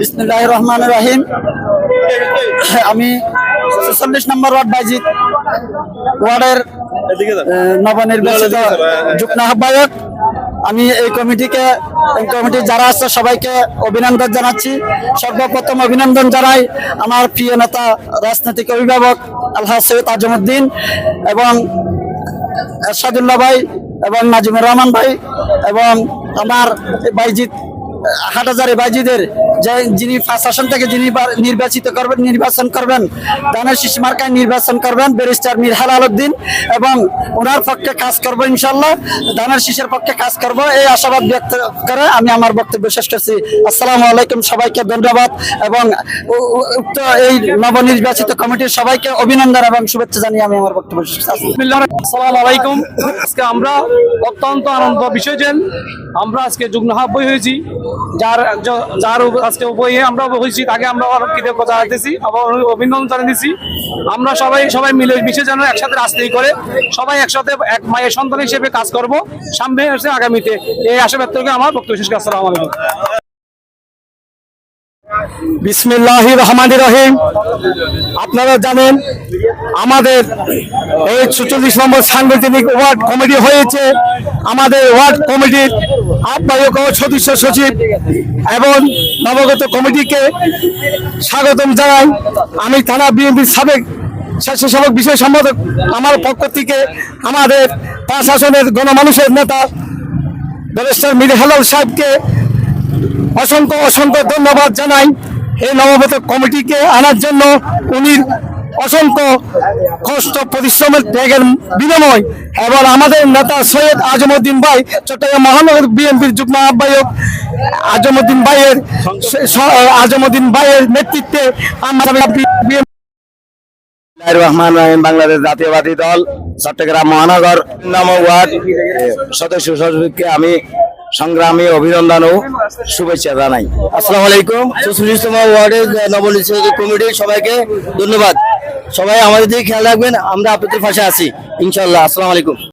বিসমুল্লাহ রহমান রাহিম আমি ছেচল্লিশ নম্বর ওয়ার্ড বাইজিৎ ওয়ার্ডের নবনির্বাচিত যুগ্ম আহ্বায়ক। আমি এই কমিটিকে এই কমিটির যারা আছে সবাইকে অভিনন্দন জানাচ্ছি। সর্বপ্রথম অভিনন্দন জানাই আমার প্রিয় নেতা রাজনৈতিক অভিভাবক আলহা সৈয়দ আজমুদ্দিন এবং এরশাদুল্লাহ ভাই এবং নাজিমুর রহমান ভাই এবং আমার বাইজিৎ হাটহাজারি বাইজিদের যে যিনি ফার্স্ট আসন থেকে যিনি নির্বাচিত করবেন, নির্বাচন করবেন দানের শিশু মার্কায় নির্বাচন করবেন, ব্যারিস্টার মীর হালাল উদ্দিন এবং ওনার পক্ষে কাজ করব ইনশাল্লাহ দানের শিশের পক্ষে কাজ করব, এই আশাবাদ ব্যক্ত করে আমি আমার বক্তব্য শেষ করছি। আসসালামু আলাইকুম সবাইকে, ধন্যবাদ এবং উক্ত এই নবনির্বাচিত কমিটির সবাইকে অভিনন্দন এবং শুভেচ্ছা জানিয়ে আমি আমার বক্তব্য শেষ করছি। আসসালামু আলাইকুম। আজকে আমরা অত্যন্ত আনন্দ বিষয় আমরা আজকে হাব্বই হয়েছি, যার যার আজকে বইয়ে আমরা হয়েছি তাকে আমরা অনেক কৃতজ্ঞতা জানাতেছি আবার অভিনন্দন জানিয়েছি আমরা সবাই সবাই মিলে মিশে যেন একসাথে রাজনীতি করে, সবাই একসাথে এক মায়ের সন্তান হিসেবে কাজ করব। সামনে আসছে আগামীতে। এই আশা ব্যক্ত আমার বক্তব্য শেষ। আসসালামু আলাইকুম। বিসমিল্লাহ রহমান রহিম। আপনারা জানেন, আমাদের এই ছচল্লিশ নম্বর সাংগঠনিক ওয়ার্ড কমিটি হয়েছে। আমাদের ওয়ার্ড কমিটির আহ্বায়ক ও সদস্য সচিব এবং নবগত কমিটিকে স্বাগতম জানাই। আমি থানা বিএনপির সাবেক স্বেচ্ছাসেবক বিষয় সম্পাদক, আমার পক্ষ থেকে আমাদের পাঁচ আসনের গণমানুষের নেতা ব্যারিস্টার মির হেলাল সাহেবকে অসংখ্য অসংখ্য ধন্যবাদ জানাই এই নবগত কমিটিকে আনার জন্য। উনি অসংখ্য কষ্ট, পরিশ্রমের ত্যাগের বিনিময় এবং আমাদের নেতা সৈয়দ আজমউদ্দিন ভাই, চট্টগ্রাম মহানগর বিএনপির যুগ্ম আহ্বায়ক আজমউদ্দিন ভাইয়ের আজমউদ্দিন ভাইয়ের নেতৃত্বে রহমান রহিম, বাংলাদেশ জাতীয়বাদী দল, চট্টগ্রাম মহানগর, নাম ওয়ার্ড সদস্য সচিবকে আমি সংগ্রামী অভিনন্দন ও শুভেচ্ছা জানাই। আসসালামু আলাইকুম। চৌচল্লিশতম ওয়ার্ডের নবনির্বাচিত কমিটির সবাইকে ধন্যবাদ। সবাই আমাদের দিকে খেয়াল রাখবেন, আমরা আপনাদের পাশে আছি। ইনশাল্লাহ আসসালামু আলাইকুম।